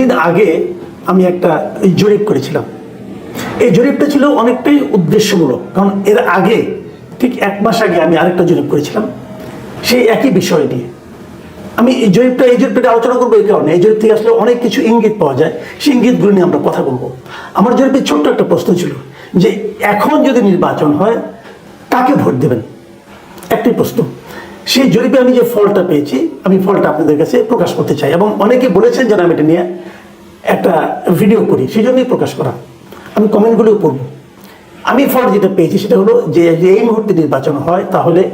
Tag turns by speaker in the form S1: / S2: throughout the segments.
S1: দুদিন আগে আমি একটা জরিপ করেছিলাম। এই জরিপটা ছিল অনেকটাই উদ্দেশ্যমূলক, কারণ এর আগে ঠিক এক মাস আগে আমি আরেকটা জরিপ করেছিলাম, সেই একই বিষয় নিয়ে। আমি এই জরিপটা এই জরিপটা আলোচনা করব এই কারণে। এই জরিপ থেকে আসলে অনেক কিছু ইঙ্গিত পাওয়া যায়, সেই ইঙ্গিতগুলো নিয়ে আমরা কথা বলব। আমার জরিপের ছোট্ট একটা প্রশ্ন ছিল যে, এখন যদি নির্বাচন হয়, কাকে ভোট দেবেন? একটি প্রশ্ন। সেই জরিপে আমি যে ফলটা পেয়েছি, আমি ফলটা আপনাদের কাছে প্রকাশ করতে চাই। এবং অনেকে বলেছেন যেন আমি এটা নিয়ে একটা ভিডিও করি। সেই জন্যই প্রকাশ করা। আমি কমেন্টগুলিও পড়ব। আমি ফল যেটা পেয়েছি, সেটা হলো যে এই মুহূর্তে নির্বাচন হয়, তাহলে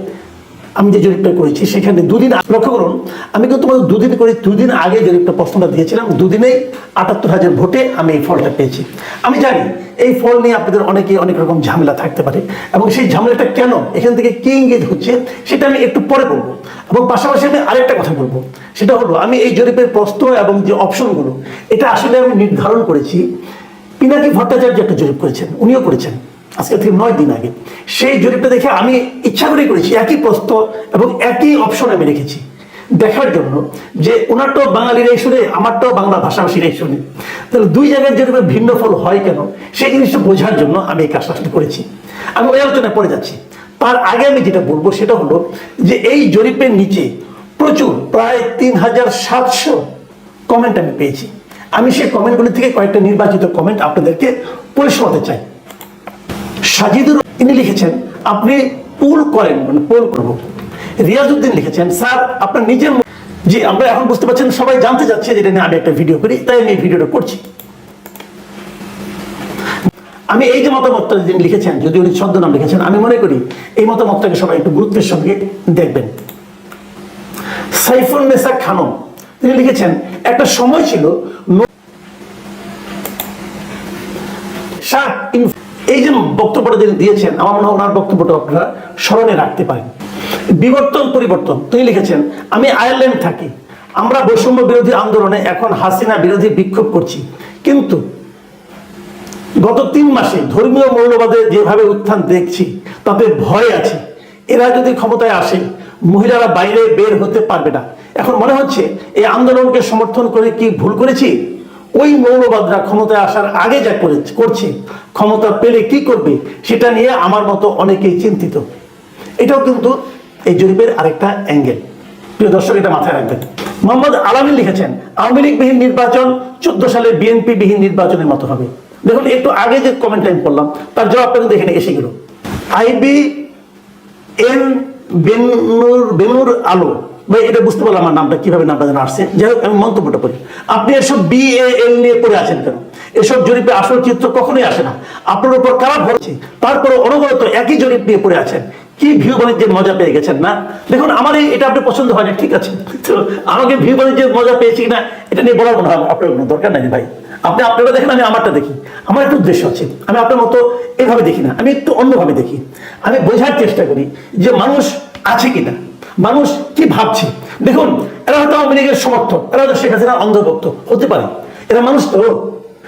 S1: আমি যে জরিপটা করেছি, সেখানে দুদিন লক্ষ্য করুন, আমি কিন্তু তোমাদের দুদিন করে, দুদিন আগে জরিপটা প্রশ্নটা দিয়েছিলাম দুদিনেই আটাত্তর হাজার ভোটে আমি এই ফলটা পেয়েছি। আমি জানি, এই ফল নিয়ে আপনাদের অনেকে অনেক রকম ঝামেলা থাকতে পারে, এবং সেই ঝামেলাটা কেন, এখান থেকে কি ইঙ্গিত হচ্ছে, সেটা আমি একটু পরে বলব। এবং পাশাপাশি আমি আরেকটা কথা বলব, সেটা হলো, আমি এই জরিপের প্রশ্ন এবং যে অপশনগুলো, এটা আসলে আমি নির্ধারণ করেছি। পিনাকি ভট্টাচার্য একটা জরিপ করেছেন, উনিও করেছেন। আজকে থেকে নয় দিন আগে। সেই জরিপটা দেখে আমি ইচ্ছা করে করেছি, একই প্রশ্ন এবং একই অপশন আমি রেখেছি। দেখার জন্য যে ওনারটাও বাঙালির এই শুনে আমারটাও বাংলা ভাষাভাষীর এই শুনে। তাহলে দুই জায়গার জরিপে ভিন্ন ফল হয় কেন, সেই জিনিসটা বোঝার জন্য আমি এই কাজটা করেছি। আমি ওই আলোচনায় পড়ে যাচ্ছি। তার আগে আমি যেটা বলব সেটা হলো যে এই জরিপের নিচে প্রচুর, প্রায় তিন হাজার সাতশো কমেন্ট আমি পেয়েছি। আমি সেই কমেন্টগুলি থেকে কয়েকটা নির্বাচিত কমেন্ট আপনাদেরকে শোনাতে চাই। সাজিদুর তিনি লিখেছেন, আপনি পুল করেন মানে পোল লিখেছেন, স্যার, আপনার নিজের আমরা এখন বুঝতে পারছেন, সবাই জানতে যেটা নিয়ে আমি একটা ভিডিও করি, তাই আমি ভিডিওটা করছি। আমি এই যে মতামতটা যিনি লিখেছেন যদি উনি ছদ্মনাম লিখেছেন, আমি মনে করি এই মতামতটাকে সবাই একটু গুরুত্বের সঙ্গে দেখবেন। সাইফুল নেসা খানম, তিনি লিখেছেন, একটা সময় ছিল শাহ এই যে বক্তব্যটা যিনি দিয়েছেন, আমার মনে হয় ওনার বক্তব্যটা আপনারা স্মরণে রাখতে পারেন। বিবর্তন, পরিবর্তন। তিনি লিখেছেন, আমি আয়ারল্যান্ড থাকি। আমরা বৈষম্য বিরোধী আন্দোলনে এখন হাসিনা বিরোধী বিক্ষোভ করছি। কিন্তু গত তিন মাসে ধর্মীয় মৌলবাদের যেভাবে উত্থান দেখছি, তাতে ভয় আছে। এরা যদি ক্ষমতায় আসে, মহিলারা বাইরে বের হতে পারবে না। এখন মনে হচ্ছে, এই আন্দোলনকে সমর্থন করে কি ভুল করেছি? ওই মৌলবাদরা ক্ষমতায় আসার আগে যা করে করছে, ক্ষমতা পেলে কি করবে সেটা নিয়ে আমার মতো অনেকেই চিন্তিত। এটাও কিন্তু এই জরিপের আরেকটা অ্যাঙ্গেল প্রিয় দর্শক, এটা মাথায় রাখবেন। মোহাম্মদ আলামিন লিখেছেন, আওয়ামী লীগ বিহীন নির্বাচন চোদ্দ সালে বিএনপি বিহীন নির্বাচনের মতো হবে। দেখুন, একটু আগে যে কমেন্ট আমি পড়লাম, তার জবাবটা কিন্তু এখানে এসে গেল। আইবি এন বেনুর বেনুর আলো ভাই, এটা বুঝতে পারলাম আমার নামটা, কীভাবে নামটা যেন আসছে। যাই হোক, আমি মন্তব্যটা করি। আপনি এসব বি এল নিয়ে পড়ে আছেন কেন? এসব জরিপে আসল চিত্র কখনোই আসে না। আপনার উপর কারা ভরছে তারপরে অনবরত একই জরিপ নিয়ে পড়ে আছেন। কি ভিউ বাণিজ্যের মজা পেয়ে গেছেন, না? দেখুন, আমার এটা আপনি পছন্দ হয় না ঠিক আছে। আমাকে ভিউ বাণিজ্যের মজা পেয়েছি কিনা, এটা নিয়ে বলার মনে হয় আপনার কোনো দরকার নাই ভাই। আপনি আপনারা দেখেন, আমি আমারটা দেখি। আমার একটা উদ্দেশ্য আছে। আমি আপনার মতো এভাবে দেখি না। আমি একটু অন্যভাবে দেখি। আমি বোঝার চেষ্টা করি যে মানুষ আছে কিনা। মানুষ কি ভাবছে? দেখুন, এরা হয়তো আওয়ামী লীগের সমর্থক, এরা হয়তো শেখ হাসিনার অন্ধভক্ত হতে পারে। এরা মানুষ তো,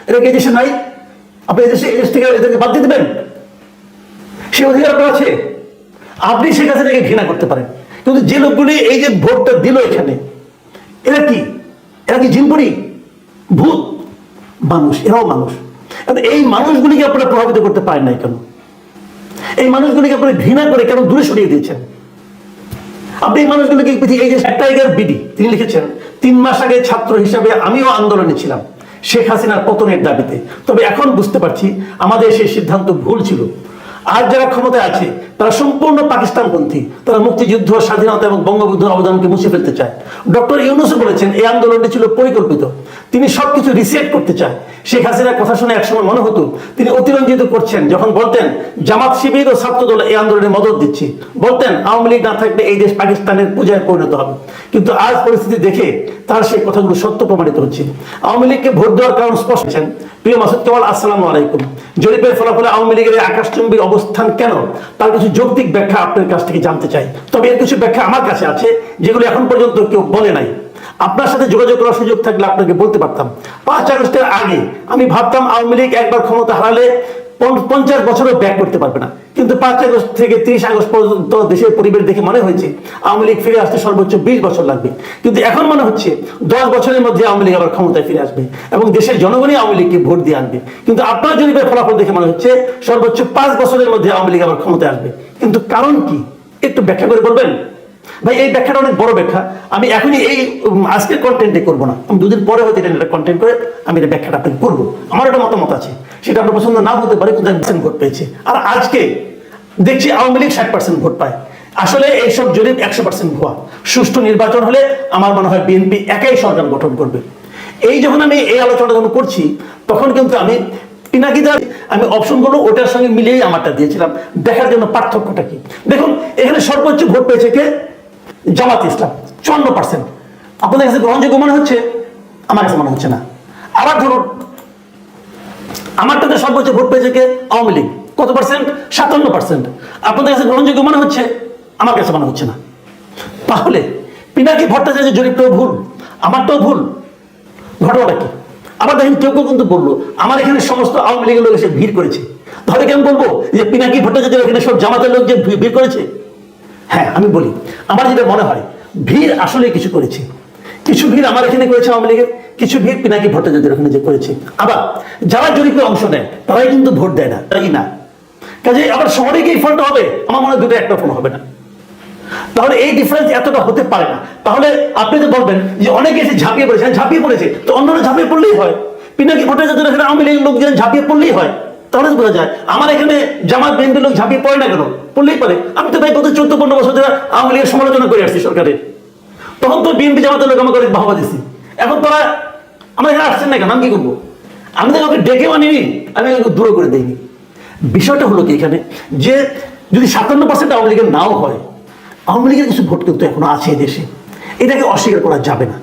S1: এরা কি দেশে নাই? আপনি এদেশে দেশে, এই দেশ থেকে এদেরকে বাদ দিয়ে দেবেন? সে অধিকার আপনার আছে? আপনি শেখ হাসিনাকে ঘৃণা করতে পারেন। কিন্তু যে লোকগুলি এই যে ভোটটা দিল এখানে, এরা কি? এরা কি জিনপুরি? ভূত? মানুষ, এরাও মানুষ। এই মানুষগুলিকে আপনারা প্রভাবিত করতে পারেন নাই কেন? এই মানুষগুলিকে আপনারা ঘৃণা করে কেন দূরে সরিয়ে দিয়েছেন? আপনি এই মানুষগুলোকে এই যে টাইগার বিডি, তিনি লিখেছেন, তিন মাস আগে ছাত্র হিসাবে আমিও আন্দোলনে ছিলাম। শেখ হাসিনার পতনের দাবিতে। তবে এখন বুঝতে পারছি আমাদের সেই সিদ্ধান্ত ভুল ছিল। আর যারা ক্ষমতায় আছে, তারা সম্পূর্ণ পাকিস্তানপন্থী। তারা মুক্তিযুদ্ধ, স্বাধীনতা এবং বঙ্গবন্ধুর অবদানকে মুছে ফেলতে চায়। ডক্টর ইউনুস বলেছেন, এই আন্দোলনটি ছিল পরিকল্পিত। তিনি সবকিছু রিসেট করতে চায়। শেখ হাসিনার কথা শুনে একসময় মনে হতো, তিনি অতিরঞ্জিত করছেন, যখন বলতেন, জামাত শিবির ও ছাত্রদল এই আন্দোলনে মদত দিচ্ছি। বলতেন, আওয়ামী লীগ না থাকলে এই দেশ পাকিস্তানের পূজায় পরিণত হবে। কিন্তু আজ পরিস্থিতি দেখে তার সেই কথাগুলো সত্য প্রমাণিত হচ্ছে। আওয়ামী লীগকে ভোট দেওয়ার কারণ স্পষ্ট প্রিয় মাসুদ কেবল আসসালামু আলাইকুম। জরিপের ফলাফলে আওয়ামী লীগের আকাশচুম্বী অবস্থান কেন? তার কিছু যৌক্তিক ব্যাখ্যা আপনার কাছ থেকে জানতে চাই। তবে এর কিছু ব্যাখ্যা আমার কাছে আছে, যেগুলো এখন পর্যন্ত কেউ বলে নাই। আপনার সাথে যোগাযোগ করার সুযোগ থাকলে আপনাকে বলতে পারতাম। পাঁচ আগস্টের আগে আমি ভাবতাম আওয়ামী লীগ একবার ক্ষমতা হারালে পঞ্চাশ বছরও ব্যাক করতে পারবে না। কিন্তু পাঁচ আগস্ট থেকে তিরিশ আগস্ট পর্যন্ত দেশের পরিবেশ দেখে মনে হয়েছে, আওয়ামী লীগ ফিরে আসতে সর্বোচ্চ বিশ বছর লাগবে। কিন্তু এখন মনে হচ্ছে দশ বছরের মধ্যে আওয়ামী লীগ আবার ক্ষমতায় ফিরে আসবে এবং দেশের জনগণই আওয়ামী লীগকে ভোট দিয়ে আনবে। কিন্তু আপনার জরিপের ফলাফল দেখে মনে হচ্ছে, সর্বোচ্চ পাঁচ বছরের মধ্যে আওয়ামী লীগ আবার ক্ষমতায় আসবে। কিন্তু কারণ কি? একটু ব্যাখ্যা করে বলবেন? ভাই, এই ব্যাখ্যাটা অনেক বড় ব্যাখ্যা। আমি এখনই এই আজকের কন্টেন্টে করব না। আমি দুদিন পরে হয়তো এটা কন্টেন্ট করে আমি এটা ব্যাখ্যাটা আপনাকে করব। আমার একটা মতামত আছে। সেটা আপনার পছন্দ না হতে পারে, কিন্তু পার্সেন্ট ভোট পেয়েছে। আর আজকে দেখছি আওয়ামী লীগ ষাট পার্সেন্ট ভোট পায়। আসলে এইসব জরিপ একশো পার্সেন্ট ভুয়া, সুষ্ঠু নির্বাচন হলে আমার মনে হয় বিএনপি একাই সরকার গঠন করবে। এই যখন আমি এই আলোচনা যখন করছি, তখন কিন্তু আমি পিনাকিদার আমি অপশনগুলো ওটার সঙ্গে মিলিয়েই আমারটা দিয়েছিলাম। দেখার জন্য পার্থক্যটা কি? দেখুন, এখানে সর্বোচ্চ ভোট পেয়েছে কে? জামাত ইসলাম, চুয়ান্ন পার্সেন্ট আপনাদের কাছে গ্রহণযোগ্য মনে হচ্ছে? আমার কাছে মনে হচ্ছে না। আবার ধরুন, আমারটাতে সর্বোচ্চ ভোট পেয়েছে কে? আওয়ামী লীগ। কত পার্সেন্ট সাতান্ন পার্সেন্ট আপনাদের কাছে গ্রহণযোগ্য মনে হচ্ছে? আমার কাছে মনে হচ্ছে না। তাহলে, পিনাকি ভট্টাচার্যের জরিপটাও ভুল, আমারটাও ভুল। ঘটনাটা কি? আবার দেখেন, কেউ কেউ কিন্তু বলল, আমার এখানে সমস্ত আওয়ামী লীগের লোক এসে ভিড় করেছে। তাহলে কেন বলব যে পিনাকি ভট্টাচার্য এখানে সব জামাতের লোক যে ভিড় করেছে? হ্যাঁ আমি বলি, আমার যেটা মনে হয়, ভিড় আসলে কিছু করেছে। কিছু ভিড় আমার এখানে করেছে আওয়ামী লীগের, কিছু ভিড় পিনাকি ভট্টাচার্যের ওখানে যে করেছে। আবার যারা জরিপে অংশ নেয়, তারাই কিন্তু ভোট দেয় না তাই না? কাজে আবার শহরে গিয়ে ফলটা হবে, আমার মনে হয় দুটো একটা ফোন হবে না। তাহলে এই ডিফারেন্স এতটা হতে পারে না। তাহলে আপনি তো বলবেন যে অনেকে এসে ঝাঁপিয়ে পড়েছে ঝাঁপিয়ে পড়েছে, তো অন্যরা ঝাঁপিয়ে পড়লেই হয়। পিনাকি ভট্টাচার্য এখানে আওয়ামী লীগের লোকজন ঝাঁপিয়ে পড়লেই হয়। তাহলে বোঝা যায়। আমার এখানে জামাত বিএনপির লোক ঝাঁপিয়ে পড়ে না কেন? পড়লেই পারে। আমি তো ভাই গত চোদ্দ পনেরো বছর ধরে আওয়ামী লীগের সমালোচনা করে আসছি সরকারের তখন তো বিএনপি জামাতের লোক আমাকে বাহবা দিছি এখন তারা আমার এখানে আসছেন না কেন? আমি কি করব? আমি তো কাউকে ডেকে আনিনি আমি কাউকে দূর করে দিইনি। বিষয়টা হলো কি এখানে? যে যদি সাতান্ন পার্সেন্ট আওয়ামী লীগের নাও হয়, আওয়ামী লীগের কিছু ভোট কিন্তু এখনও আছে দেশে। এটাকে অস্বীকার করা যাবে না।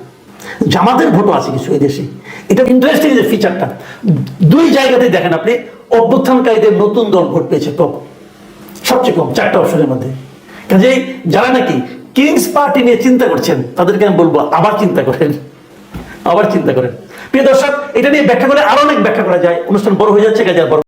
S1: জামাতের ভোটও আছে কিছু এদেশে এটা ইন্টারেস্টিং যে ফিচারটা দুই জায়গাতে দেখেন আপনি অভ্যুত্থানকারীদের নতুন দল ভোট পেয়েছে কম সবচেয়ে কম, চারটা অপশনের মধ্যে। কাজেই যারা নাকি কিংস পার্টি নিয়ে চিন্তা করছেন, তাদেরকে আমি বলব, আবার চিন্তা করেন। আবার চিন্তা করেন। প্রিয় দর্শক, এটা নিয়ে ব্যাখ্যা করে আরও অনেক ব্যাখ্যা করা যায়। অনুষ্ঠান বড় হয়ে যাচ্ছে, কাজে